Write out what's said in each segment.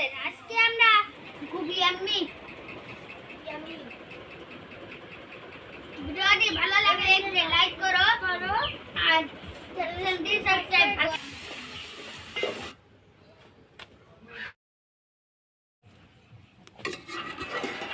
Channel আজকে আমরা খুবই আমি ভিডিওটি ভালো লাগলে একটু লাইক করো করো, আর সাবস্ক্রাইব করো।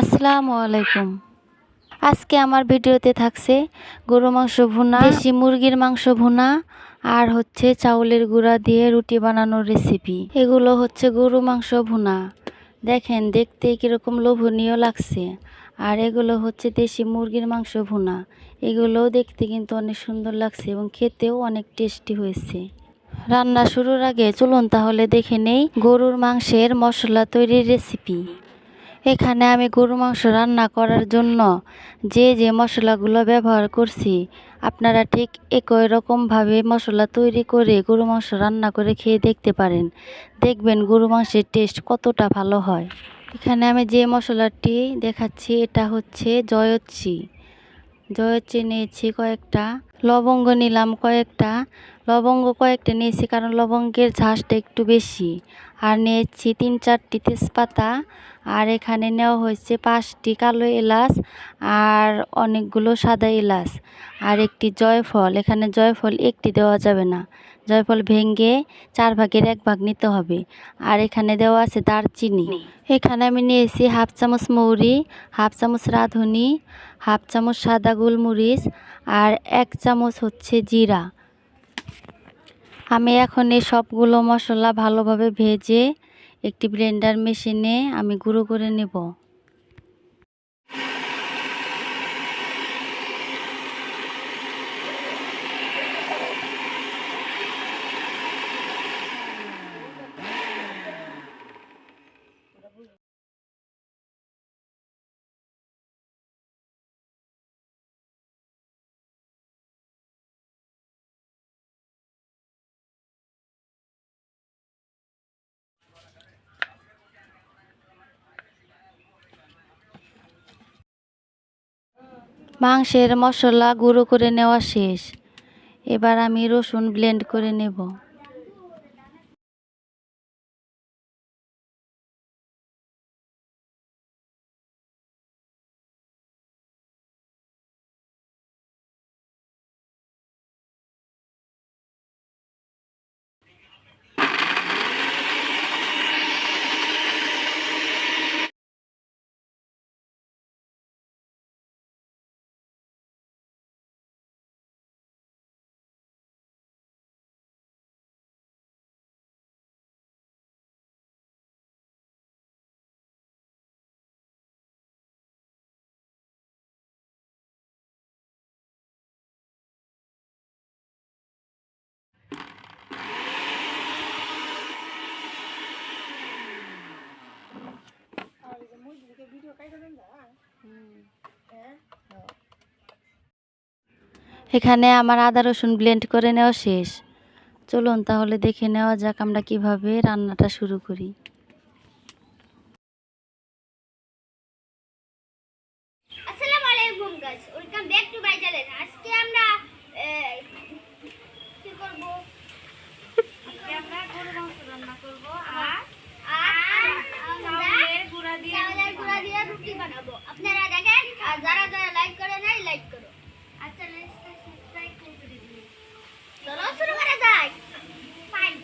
আসসালামু আলাইকুম। আজকে আমার ভিডিওতে থাকছে গরু মাংস ভুনা, দেশি মুরগির মাংস ভুনা আর হচ্ছে চাউলের গুঁড়া দিয়ে রুটি বানানোর রেসিপি এগুলো হচ্ছে গরু মাংস ভুনা। দেখেন, দেখতে কীরকম লোভনীয় লাগছে। আর এগুলো হচ্ছে দেশি মুরগির মাংস ভুনা। এগুলোও দেখতে কিন্তু অনেক সুন্দর লাগছে এবং খেতেও অনেক টেস্টি হয়েছে। রান্না শুরুর আগে চলুন তাহলে দেখে নেই গরুর মাংসের মশলা তৈরির রেসিপি এখানে আমি গরু মাংস রান্না করার জন্য যে যে মশলাগুলো ব্যবহার করছি, আপনারা ঠিক একই রকমভাবে মশলা তৈরি করে গরু মাংস রান্না করে খেয়ে দেখতে পারেন। দেখবেন গরু মাংসের টেস্ট কতটা ভালো হয়। এখানে আমি যে মশলাটি দেখাচ্ছি, এটা হচ্ছে জয়চ্ছি জয়চ্ছি নিয়েছি কয়েকটা লবঙ্গ নিলাম কয়েকটা। লবঙ্গ কয়েকটা নিয়েছি কারণ লবঙ্গের ঝাঁসটা একটু বেশি। আর নিয়েছি তিন চারটি তেজপাতা। আর এখানে নেওয়া হয়েছে পাঁচটি কালো এলাচ আর অনেকগুলো সাদা এলাচ। আর একটি জয়ফল। এখানে জয়ফল একটি দেওয়া যাবে না। জয়ফল ভেঙে চার ভাগের এক ভাগ নিতে হবে। আর এখানে দেওয়া আছে দারচিনি এখানে আমি নিয়েছি হাফ চামচ মৌরি, হাফ চামচ রাঁধুনি, হাফ চামচ সাদা গোলমরিচ আর এক চামচ হচ্ছে জিরা। আমি এখন এই সবগুলো মশলা ভালোভাবে ভেজে একটি ব্লেন্ডার মেশিনে আমি গুঁড়ো করে নেব। মাংসের মশলা গুঁড়ো করে নেওয়া শেষ। এবার আমি রসুন ব্লেন্ড করে নেব। এখানে আমার আদা রসুন ব্লেন্ড করে নেওয়া শেষ। চলুন তাহলে দেখে নেওয়া যাক আমরা কীভাবে রান্নাটা শুরু করি। আসসালামু আলাইকুম guys welcome back to my channel আজকে আমরা আহ, কি করব আজকে আমরা গরু মাংস রান্না করব আর আর চাউলের গুঁড়া দিয়ে দিয়ে রুটি বানাবো। আপনারা দেখেন আর যারা যারা লাইক করে নাই লাইক করো। আর চ্যানেলটা সাবস্ক্রাইব করে দিন চলো শুরু করা যাক। ফাইন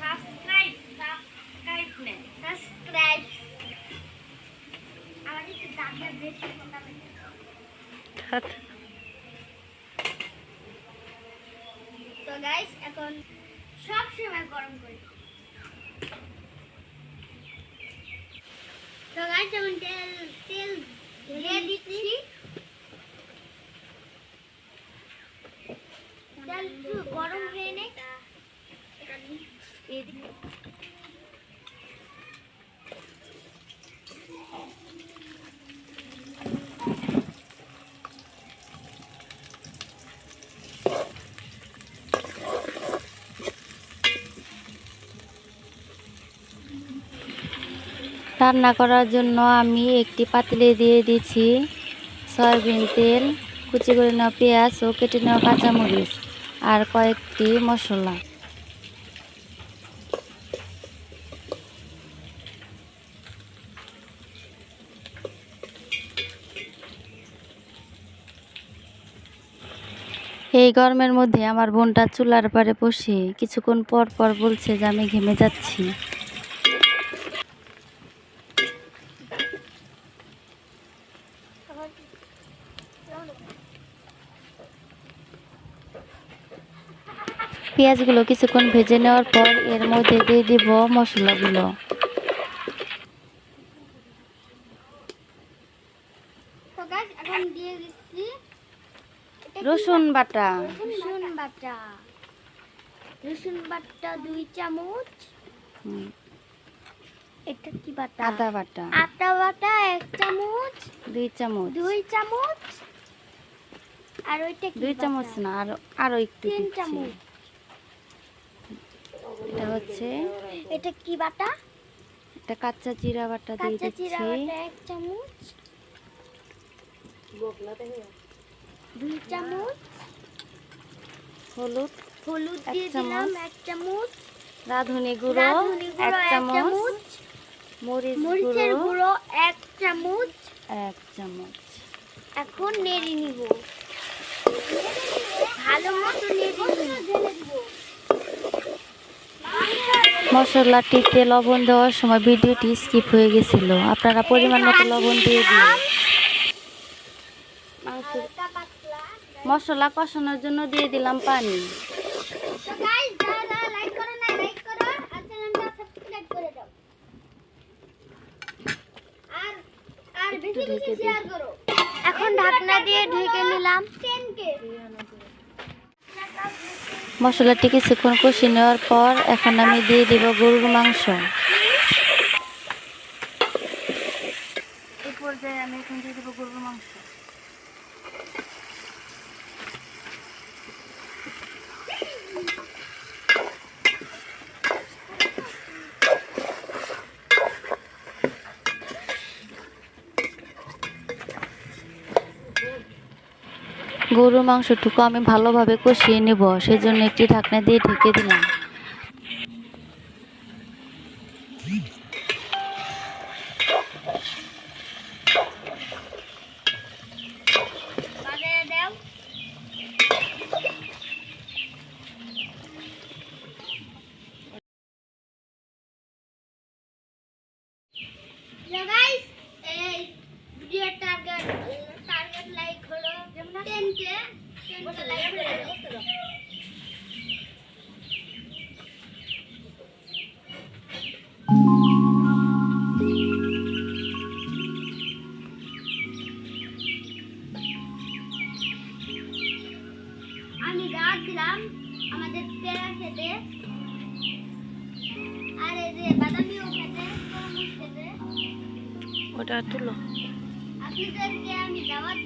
সাবস্ক্রাইব সাবস্ক্রাইব নে সাবস্ক্রাইব আমার একটু বেশি কথা বলি। তো গাইস এখন সব সময় গরম করি। তো গাইস এখন তেল তেল ঢেলে দিচ্ছি। তেল গরম হয়ে নে রান্না করার জন্য আমি একটি পাতিলে দিয়ে দিচ্ছি সয়াবিন তেল, কুচি করে নেওয়া পেঁয়াজ ও কেটে নেওয়া কাঁচামরিচ আর কয়েকটি মশলা। এই গরমের মধ্যে আমার বোনটা চুলার পারে বসে কিছুক্ষণ পর পর বলছে যে আমি ঘেমে যাচ্ছি। পেঁয়াজগুলো কিছুক্ষণ ভেজে নেওয়ার পর এর মধ্যে দিয়ে দিব মশলাগুলো। রসুন বাটা। রসুন বাটা। রসুন বাটা দুই চামচ। এটা কি বাটা? আদা বাটা। আটা বাটা এক চামচ। দুই চামচ। দুই চামচ। আর ওইটা কি দুই চামচ না আর আরও একটু তিন চামচ। এটা হচ্ছে এটা কি বাটা? একটা কাঁচা জিরা বাটা দিয়ে কাঁচা জিরা দিচ্ছি। বাটা এক চামচ। দুই চামচ। হলুদ। হলুদ দিয়ে। দিলাম এক চামচ। রাঁধুনি গুঁড়ো এক চামচ। মরিচ মরিচের গুঁড়ো গুঁড়ো এক চামচ। এক চামচ। এখন নেড়ে নিব ভালো মতো নেড়ে নিব মশলাটিতে লবণ দেওয়ার সময় ভিডিওটি স্কিপ হয়ে গেছিল। আপনারা পরিমাণ মতো লবণ দিয়ে দিন। মশলা কষানোর জন্য দিয়ে দিলাম পানি তো গাইস যারা যারা লাইক করো না লাইক করো আর চ্যানেলটা সাবস্ক্রাইব করে দাও আর আর বেশি ঢেকে বেশি দিই। শেয়ার করো এখন ঢাকনা দিয়ে ঢেকে নিলাম 10কে মশলাটি কিছুক্ষণ কষিয়ে নেওয়ার পর এখন আমি দিয়ে দিব গরুর মাংস এই পর্যায়ে আমি এখন দিয়ে দেবো গরুর মাংস গরুর মাংসটুকু আমি ভালোভাবে কষিয়ে নেব। সেজন্য একটি ঢাকনা দিয়ে ঢেকে দিলাম। দিলাম আমাদের পেয়ারা খেতে। আর এই যে বাদামিও খেতে তরমুজ খেতে। ওটা তুলো। আপনাদেরকে আমি দাওয়াত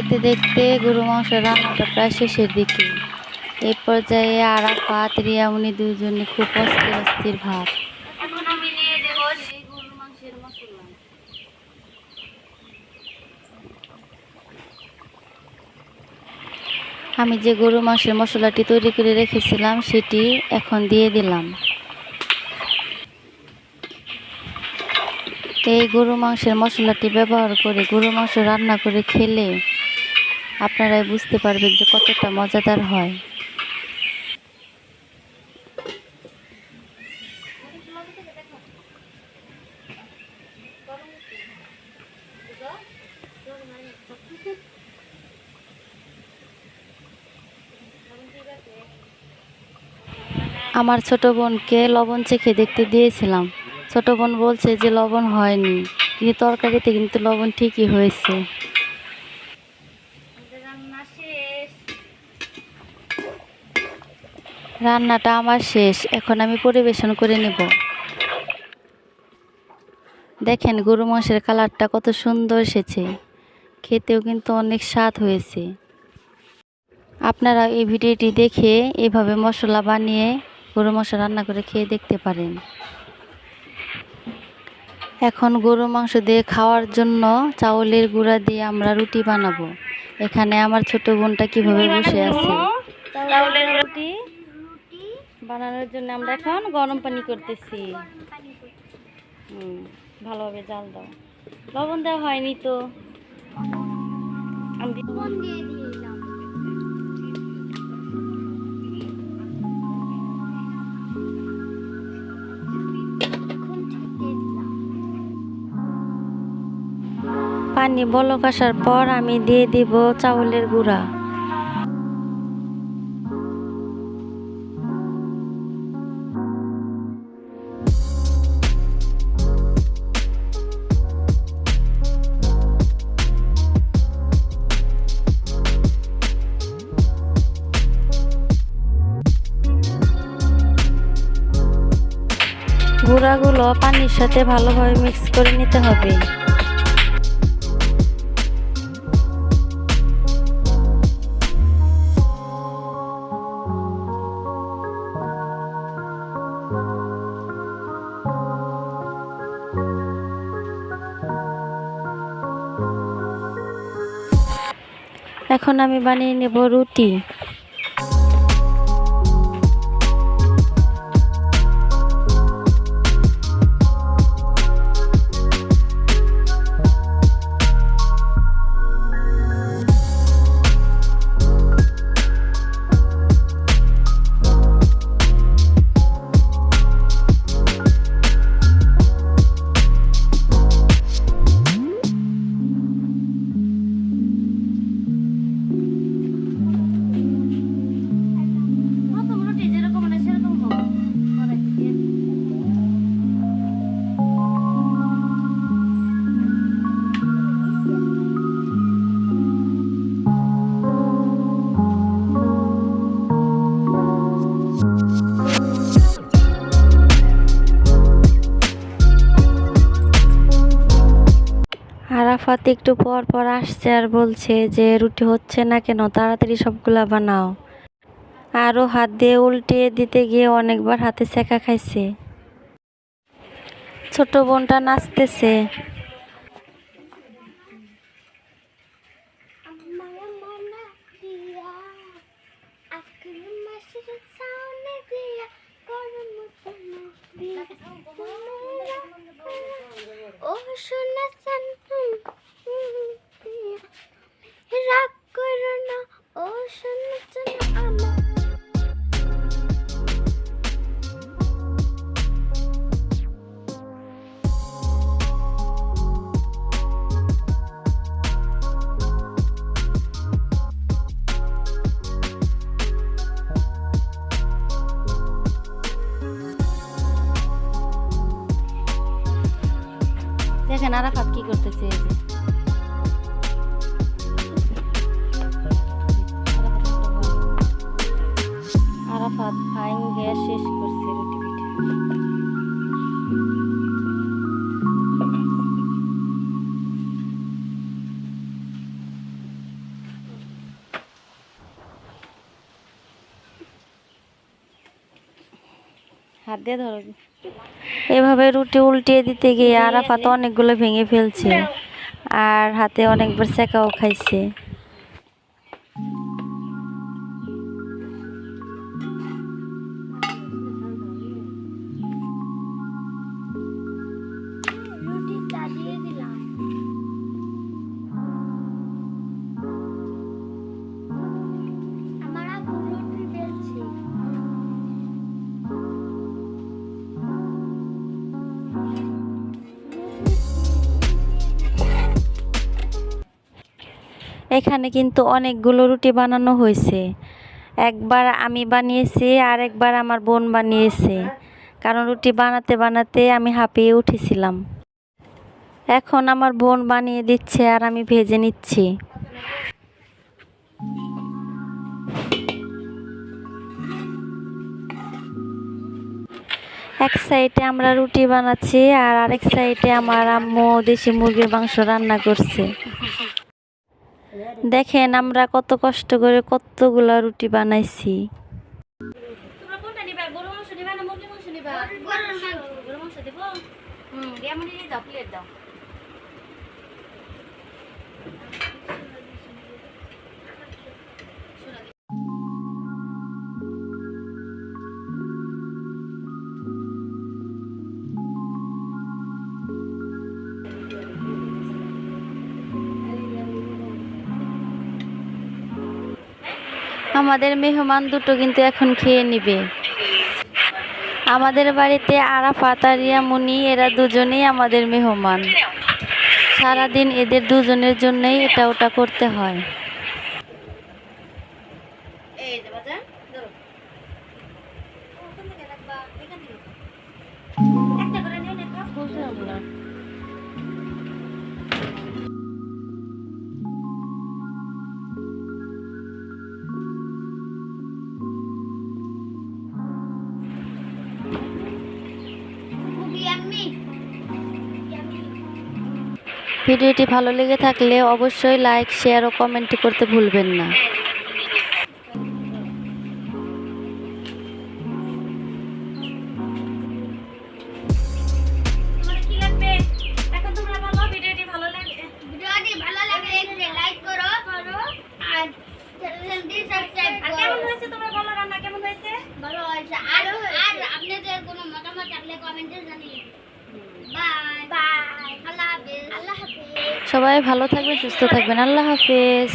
দেখতে দেখতে গরু মাংস রান্নাটা প্রায় শেষের দিকে। এই পর্যায়ে আরাফাত রিয়ামনি দুজনে খুব অস্থির অস্থির ভাব। আমি যে গরু মাংসের মশলাটি তৈরি করে রেখেছিলাম, সেটি এখন দিয়ে দিলাম। এই গরু মাংসের মশলাটি ব্যবহার করে গরু মাংস রান্না করে খেলে আপনারাই বুঝতে পারবেন যে কতটা মজাদার হয়। আমার ছোট বোনকে লবণ চেখে দেখতে দিয়েছিলাম। ছোট বোন বলছে যে লবণ হয়নি। কিন্তু তরকারিতে কিন্তু লবণ ঠিকই হয়েছে। রান্নাটা আমার শেষ, এখন আমি পরিবেশন করে নেব। দেখেন গরু মাংসের কালারটা কত সুন্দর এসেছে। খেতেও কিন্তু অনেক স্বাদ হয়েছে। আপনারা এই ভিডিওটি দেখে এভাবে মশলা বানিয়ে গরু মশলা রান্না করে খেয়ে দেখতে পারেন। এখন গরু মাংস দিয়ে খাওয়ার জন্য চাউলের গুঁড়া দিয়ে আমরা রুটি বানাবো। এখানে আমার ছোট বোনটা কীভাবে বসে আছে? রুটি বানানোর জন্য আমরা এখন গরম পানি করতেছি। ভালোভাবে জাল দাও। লবণ দেওয়া হয়নি তো। আমি পানি বলক আসার পর আমি দিয়ে দিব চাউলের গুঁড়া। গুঁড়াগুলো পানির সাথে ভালোভাবে মিক্স করে নিতে হবে। এখন আমি বানিয়ে নেব রুটি। আরাফাত একটু পর পর আসছে আর বলছে যে, রুটি হচ্ছে না কেন? তাড়াতাড়ি সবগুলা বানাও। আরও হাত দিয়ে উল্টে দিতে গিয়ে অনেকবার হাতে সেকা খাইছে। ছোট বোনটা নাচতেছে আমার মনা দিয়া আকুল মাসের সামনে দিয়া গরম তোমা দিয়া ও সানু রাগ করো না ও সোনা আমার দেখেন আরাফাত কি হাত দিয়ে ধরো। এভাবে রুটি উল্টিয়ে দিতে গিয়ে আরাফাত অনেকগুলো ভেঙে ফেলছে। আর হাতে অনেকবার সেকাও খাইছে। এখানে কিন্তু অনেকগুলো রুটি বানানো হয়েছে। একবার আমি বানিয়েছি আর একবার আমার বোন বানিয়েছে। কারণ রুটি বানাতে বানাতে আমি হাঁপিয়ে উঠেছিলাম। এখন আমার বোন বানিয়ে দিচ্ছে আর আমি ভেজে নিচ্ছি। এক সাইডে আমরা রুটি বানাচ্ছি আর আরেক সাইডে আমার আম্মু দেশি মুরগির মাংস রান্না করছে। দেখেন আমরা কত কষ্ট করে কতগুলো রুটি বানাইছি। তোমরা কোনটা আমাদের মেহমান দুটো কিন্তু এখন খেয়ে নিবে। আমাদের বাড়িতে আরাফাত আর রিয়ামুনি এরা দুজনেই আমাদের মেহমান। সারাদিন এদের দুজনের জন্যই এটা ওটা করতে হয়। ভিডিওটি ভালো লেগে থাকলে অবশ্যই লাইক শেয়ার ও কমেন্ট করতে ভুলবেন না। আল্লাহ হাফেজ।